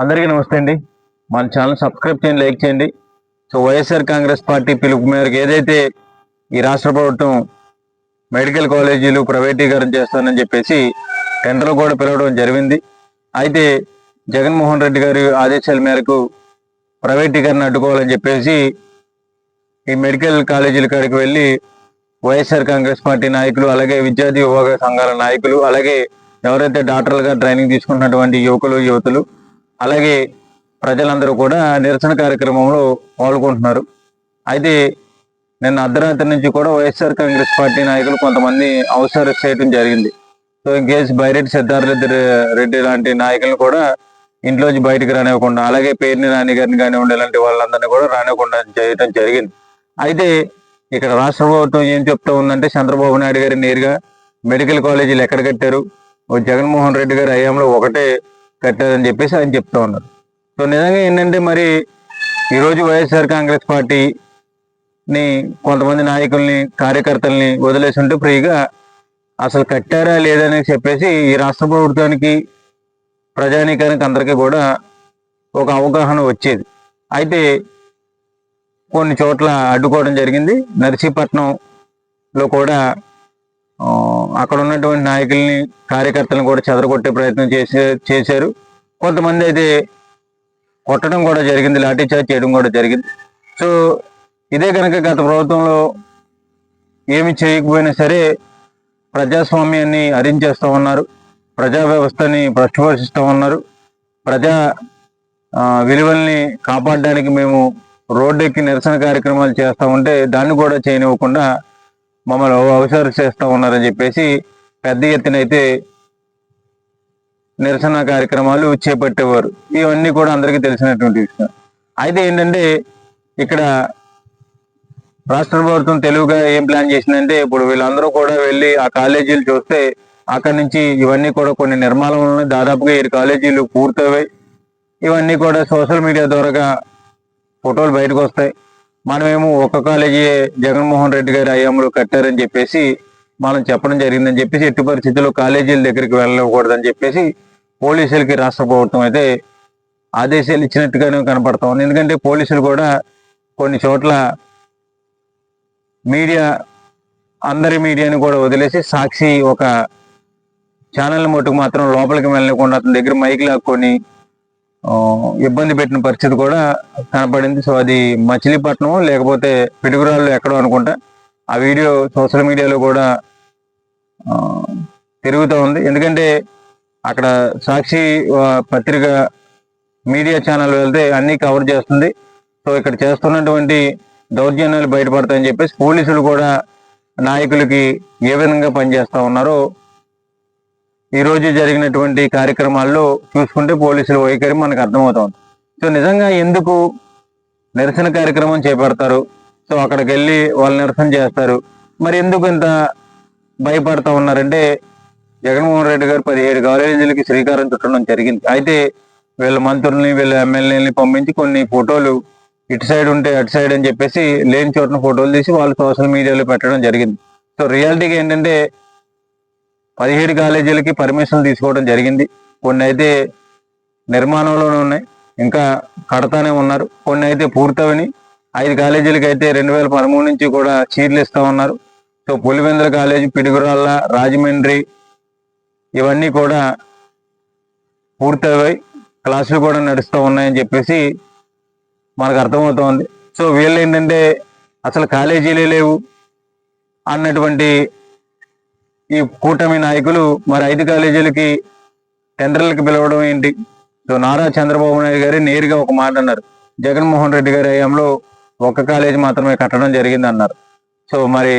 అందరికీ నమస్తే అండి. మన ఛానల్ సబ్స్క్రైబ్ చేయండి లైక్ చేయండి. సో వైఎస్ఆర్ కాంగ్రెస్ పార్టీ పిలుపు మేరకు ఏదైతే ఈ రాష్ట్ర ప్రభుత్వం మెడికల్ కాలేజీలు ప్రైవేటీకరణ చేస్తానని చెప్పేసి టెండర్లు కూడా పిలవడం జరిగింది. అయితే జగన్మోహన్ రెడ్డి గారి ఆదేశాల మేరకు ప్రైవేటీకరణ అడ్డుకోవాలని చెప్పేసి ఈ మెడికల్ కాలేజీల కాడికి వెళ్ళి వైఎస్ఆర్ కాంగ్రెస్ పార్టీ నాయకులు అలాగే విద్యార్థి విభాగ సంఘాల నాయకులు అలాగే ఎవరైతే డాక్టర్లుగా ట్రైనింగ్ తీసుకున్నటువంటి యువకులు యువతులు అలాగే ప్రజలందరూ కూడా నిరసన కార్యక్రమంలో పాల్గొంటున్నారు. అయితే నిన్న అర్ధరాత్రి నుంచి కూడా వైఎస్ఆర్ కాంగ్రెస్ పార్టీ నాయకులు కొంతమంది అవసరం చేయడం జరిగింది. So in case Byreddy Siddharth Reddy Reddy లాంటి నాయకులను కూడా ఇంట్లోంచి బయటకు రానివ్వకుండా అలాగే పేరుని రాణి గారిని కానివ్వండి ఇలాంటి వాళ్ళందరినీ కూడా రానివ్వకుండా చేయడం జరిగింది. అయితే ఇక్కడ రాష్ట్ర ప్రభుత్వం ఏం చెప్తా ఉందంటే చంద్రబాబు నాయుడు గారు నేరుగా మెడికల్ కాలేజీలు ఎక్కడ కట్టారు? ఓ జగన్మోహన్ రెడ్డి గారి హయాంలో ఒకటే కట్టారని చెప్పేసి ఆయన చెప్తా ఉన్నారు. సో నిజంగా ఏంటంటే మరి ఈరోజు వైఎస్ఆర్ కాంగ్రెస్ పార్టీని కొంతమంది నాయకుల్ని కార్యకర్తల్ని వదిలేసి ఉంటే ఫ్రీగా అసలు కట్టారా లేదని చెప్పేసి ఈ రాష్ట్ర ప్రభుత్వానికి ప్రజానీకానికి అందరికీ కూడా ఒక అవగాహన వచ్చేది. అయితే కొన్ని చోట్ల అడ్డుకోవడం జరిగింది. నర్సీపట్నంలో కూడా అక్కడ ఉన్నటువంటి నాయకుల్ని కార్యకర్తలను కూడా చెదరగొట్టే ప్రయత్నం చేసే చేశారు. కొంతమంది అయితే కొట్టడం కూడా జరిగింది లాఠీ చార్జ్ చేయడం కూడా జరిగింది. సో ఇదే కనుక గత ప్రభుత్వంలో ఏమి చేయకపోయినా సరే ప్రజాస్వామ్యాన్ని అరించేస్తూ ఉన్నారు. ప్రజా వ్యవస్థని భ్రష్టపరిస్తూ ఉన్నారు. ప్రజా విలువల్ని కాపాడడానికి మేము రోడ్డెక్కి నిరసన కార్యక్రమాలు చేస్తూ ఉంటే దాన్ని కూడా చేయనివ్వకుండా మమ్మల్ని అవసరం చేస్తూ ఉన్నారని చెప్పేసి పెద్ద ఎత్తున అయితే నిరసన కార్యక్రమాలు చేపట్టేవారు. ఇవన్నీ కూడా అందరికీ తెలిసినటువంటి విషయం. అయితే ఏంటంటే ఇక్కడ రాష్ట్ర ప్రభుత్వం తెలుగుగా ఏం ప్లాన్ చేసిందంటే ఇప్పుడు వీళ్ళందరూ కూడా వెళ్ళి ఆ కాలేజీలు చూస్తే అక్కడి నుంచి ఇవన్నీ కూడా కొన్ని నిర్మాణం ఉన్నాయి. దాదాపుగా ఏడు కాలేజీలు పూర్తయ్యాయి. ఇవన్నీ కూడా సోషల్ మీడియా ద్వారా ఫోటోలు బయటకు వస్తాయి. మనమేమో ఒక కాలేజీ జగన్మోహన్ రెడ్డి గారి హయాంలో కట్టారని చెప్పేసి మనం చెప్పడం జరిగిందని చెప్పేసి ఎట్టి పరిస్థితుల్లో కాలేజీల దగ్గరికి వెళ్ళకూడదని చెప్పేసి పోలీసులకి రాష్ట్ర ప్రభుత్వం అయితే ఆదేశాలు ఇచ్చినట్టుగానే కనపడతా ఉంది. ఎందుకంటే పోలీసులు కూడా కొన్ని చోట్ల మీడియా అందరి మీడియాని కూడా వదిలేసి సాక్షి ఒక ఛానల్ మటుకు మాత్రం లోపలికి వెళ్ళకుండా అతని దగ్గర మైక్ లాక్కొని ఇబ్బంది పెట్టిన పరిస్థితి కూడా కనపడింది. సో అది మచిలీపట్నం లేకపోతే పిడుగురాళ్ళు ఎక్కడో అనుకుంటా ఆ వీడియో సోషల్ మీడియాలో కూడా తిరుగుతూ ఉంది. ఎందుకంటే అక్కడ సాక్షి పత్రిక మీడియా ఛానల్ వెళ్తే అన్నీ కవర్ చేస్తుంది. సో ఇక్కడ చేస్తున్నటువంటి దౌర్జన్యాలు బయటపడతాయని చెప్పేసి పోలీసులు కూడా నాయకులకి ఏ విధంగా పనిచేస్తూ ఉన్నారో ఈ రోజు జరిగినటువంటి కార్యక్రమాల్లో చూసుకుంటే పోలీసుల వైఖరి మనకు అర్థమవుతుంది. సో నిజంగా ఎందుకు నిరసన కార్యక్రమం చేపడతారు? సో అక్కడికి వెళ్ళి వాళ్ళు నిరసన చేస్తారు. మరి ఎందుకు ఇంత భయపడతా ఉన్నారంటే జగన్మోహన్ రెడ్డి గారు పదిహేడు కాలేజీలకి శ్రీకారం చుట్టడం జరిగింది. అయితే వీళ్ళ మంత్రుల్ని వీళ్ళ ఎమ్మెల్యేలని పంపించి కొన్ని ఫోటోలు ఇటు సైడ్ ఉంటే అటు సైడ్ అని చెప్పేసి లేని చోట్ల ఫోటోలు తీసి వాళ్ళు సోషల్ మీడియాలో పెట్టడం జరిగింది. సో రియాలిటీగా ఏంటంటే పదిహేడు కాలేజీలకి పర్మిషన్ తీసుకోవడం జరిగింది. కొన్ని అయితే నిర్మాణంలోనే ఉన్నాయి. ఇంకా కడతానే ఉన్నారు. కొన్ని అయితే పూర్తవని. ఐదు కాలేజీలకి అయితే రెండు వేల పదమూడు నుంచి కూడా చీర్లు ఇస్తూ ఉన్నారు. సో పులివెందుల కాలేజీ పిడుగురాళ్ళ రాజమండ్రి ఇవన్నీ కూడా పూర్తయ్యాయి. క్లాసులు కూడా నడుస్తూ ఉన్నాయని చెప్పేసి మనకు అర్థమవుతోంది. సో వీళ్ళు ఏంటంటే అసలు కాలేజీలే లేవు అన్నటువంటి ఈ కూటమి నాయకులు మరి ఐదు కాలేజీలకి టెండర్లకు పిలవడం ఏంటి? సో నారా చంద్రబాబు నాయుడు గారు నేరుగా ఒక మాట అన్నారు. జగన్మోహన్ రెడ్డి గారి హయాంలో ఒక్క కాలేజీ మాత్రమే కట్టడం జరిగింది అన్నారు సో మరి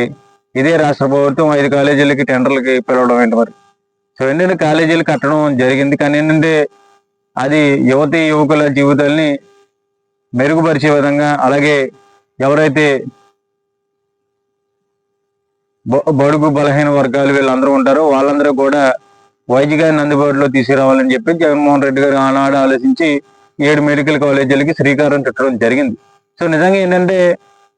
ఇదే రాష్ట్ర ప్రభుత్వం ఐదు కాలేజీలకి టెండర్లకి పిలవడం ఏంటి మరి? సో ఏంటంటే కాలేజీలు కట్టడం జరిగింది? కానీ ఏంటంటే అది యువతి యువకుల జీవితాల్ని మెరుగుపరిచే విధంగా అలాగే ఎవరైతే బడుగు బలహీన వర్గాలు వీళ్ళందరూ ఉంటారు. వాళ్ళందరూ కూడా వైద్యాన్ని అందుబాటులో తీసుకురావాలని చెప్పి జగన్మోహన్ రెడ్డి గారు ఆనాడు ఆలోచించి ఏడు మెడికల్ కాలేజీలకి శ్రీకారం చుట్టడం జరిగింది. సో నిజంగా ఏంటంటే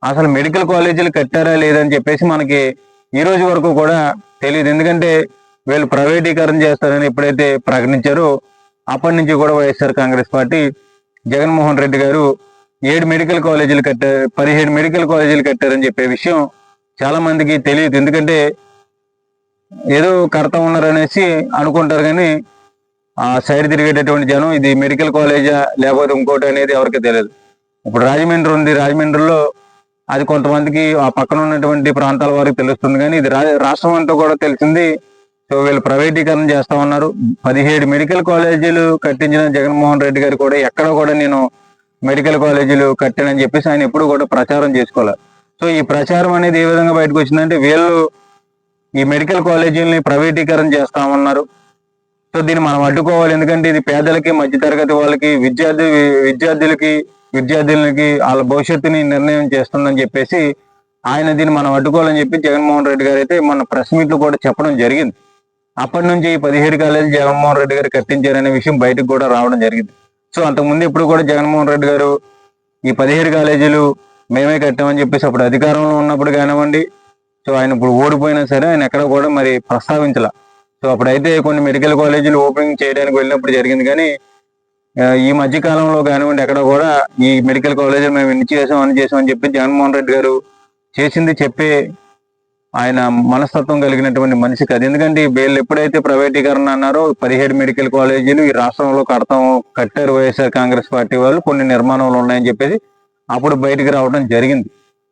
అసలు మెడికల్ కాలేజీలు కట్టారా లేదని చెప్పేసి మనకి ఈ రోజు వరకు కూడా తెలియదు. ఎందుకంటే వీళ్ళు ప్రైవేటీకరణ చేస్తారని ఎప్పుడైతే ప్రకటించారో అప్పటి నుంచి కూడా వైఎస్ఆర్ కాంగ్రెస్ పార్టీ జగన్మోహన్ రెడ్డి గారు ఏడు మెడికల్ కాలేజీలు కట్టారు పదిహేడు మెడికల్ కాలేజీలు కట్టారని చెప్పే విషయం చాలా మందికి తెలియదు. ఎందుకంటే ఏదో కడతా ఉన్నారనేసి అనుకుంటారు కానీ ఆ సైడ్ తిరిగేటటువంటి జనం ఇది మెడికల్ కాలేజా లేకపోతే ఇంకోటి అనేది ఎవరికి తెలియదు. ఇప్పుడు రాజమండ్రి ఉంది. రాజమండ్రిలో అది కొంతమందికి ఆ పక్కన ఉన్నటువంటి ప్రాంతాల వారికి తెలుస్తుంది కానీ ఇది రాష్ట్రం అంతా కూడా తెలిసింది. సో వీళ్ళు ప్రైవేటీకరణ చేస్తా ఉన్నారు. పదిహేడు మెడికల్ కాలేజీలు కట్టించిన జగన్మోహన్ రెడ్డి గారు కూడా ఎక్కడ కూడా నేను మెడికల్ కాలేజీలు కట్టానని చెప్పేసి ఆయన ఎప్పుడు కూడా ప్రచారం చేసుకోవాలి సో ఈ ప్రచారం అనేది ఏ విధంగా బయటకు వచ్చిందంటే వీళ్ళు ఈ మెడికల్ కాలేజీలని ప్రైవేటీకరణ చేస్తామన్నారు సో దీన్ని మనం అడ్డుకోవాలి. ఎందుకంటే ఇది పేదలకి మధ్యతరగతి వాళ్ళకి విద్యార్థి విద్యార్థులకి విద్యార్థులకి వాళ్ళ భవిష్యత్తుని నిర్ణయం చేస్తుందని చెప్పేసి ఆయన దీన్ని మనం అడ్డుకోవాలని చెప్పి జగన్మోహన్ రెడ్డి గారు అయితే మన ప్రెస్ మీట్లు కూడా చెప్పడం జరిగింది. అప్పటి నుంచి ఈ పదిహేడు కాలేజీ జగన్మోహన్ రెడ్డి గారు కట్టించారనే విషయం బయటకు కూడా రావడం జరిగింది. సో అంతకుముందు ఇప్పుడు కూడా జగన్మోహన్ రెడ్డి గారు ఈ పదిహేడు కాలేజీలు మేమే కట్టామని చెప్పేసి అప్పుడు అధికారంలో ఉన్నప్పుడు కానివ్వండి సో ఆయన ఇప్పుడు ఓడిపోయినా సరే ఆయన ఎక్కడ కూడా మరి ప్రస్తావించాల. సో అప్పుడైతే కొన్ని మెడికల్ కాలేజీలు ఓపెనింగ్ చేయడానికి వెళ్ళినప్పుడు జరిగింది కానీ ఈ మధ్య కాలంలో కానివ్వండి ఎక్కడ కూడా ఈ మెడికల్ కాలేజీలు మేము ఇన్ని చేసాం అని చేసాం అని చెప్పి జగన్మోహన్ రెడ్డి గారు చేసింది చెప్పే ఆయన మనస్తత్వం కలిగినటువంటి మనిషి కాదు. ఎందుకంటే వీళ్ళు ఎప్పుడైతే ప్రైవేటీకరణ అన్నారో పదిహేడు మెడికల్ కాలేజీలు ఈ రాష్ట్రంలో కడతాం కట్టారు వైఎస్ఆర్ కాంగ్రెస్ పార్టీ వాళ్ళు కొన్ని నిర్మాణాలు ఉన్నాయని చెప్పేసి అప్పుడు బయటికి రావడం జరిగింది.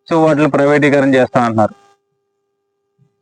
సో వాటిని ప్రైవేటీకరణ చేస్తా అంటున్నారు.